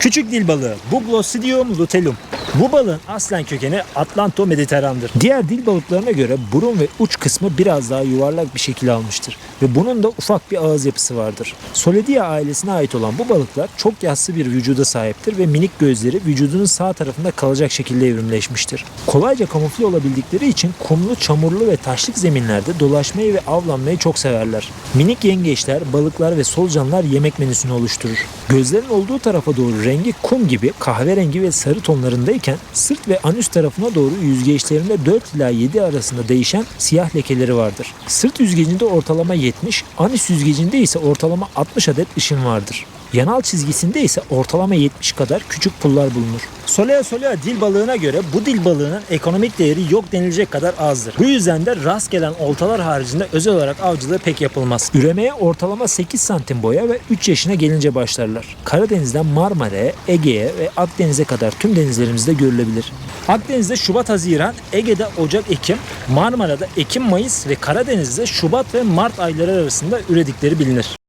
Küçük dil balığı Buglosidium luteum. Bu balığın aslen kökeni Atlanto Mediteran'dır. Diğer dil balıklarına göre burun ve uç kısmı biraz daha yuvarlak bir şekil almıştır ve bunun da ufak bir ağız yapısı vardır. Solidia ailesine ait olan bu balıklar çok yassı bir vücuda sahiptir ve minik gözleri vücudunun sağ tarafında kalacak şekilde evrimleşmiştir. Kolayca kamufle olabildikleri için kumlu, çamurlu ve taşlık zeminlerde dolaşmayı ve avlanmayı çok severler. Minik yengeçler, balıklar ve solucanlar yemek menüsünü oluşturur. Gözlerin olduğu tarafa doğru rengi kum gibi kahverengi ve sarı tonlarındayken sırt ve anüs tarafına doğru yüzgeçlerinde 4 ila 7 arasında değişen siyah lekeleri vardır. Sırt yüzgecinde ortalama 70, anüs yüzgecinde ise ortalama 60 adet ışın vardır. Yanal çizgisinde ise ortalama 70 kadar küçük pullar bulunur. Solea solea dil balığına göre bu dil balığının ekonomik değeri yok denilecek kadar azdır. Bu yüzden de rast gelen oltalar haricinde özel olarak avcılığı pek yapılmaz. Üremeye ortalama 8 santim boya ve 3 yaşına gelince başlarlar. Karadeniz'den Marmara'ya, Ege'ye ve Akdeniz'e kadar tüm denizlerimizde görülebilir. Akdeniz'de Şubat-Haziran, Ege'de Ocak-Ekim, Marmara'da Ekim-Mayıs ve Karadeniz'de Şubat ve Mart ayları arasında üredikleri bilinir.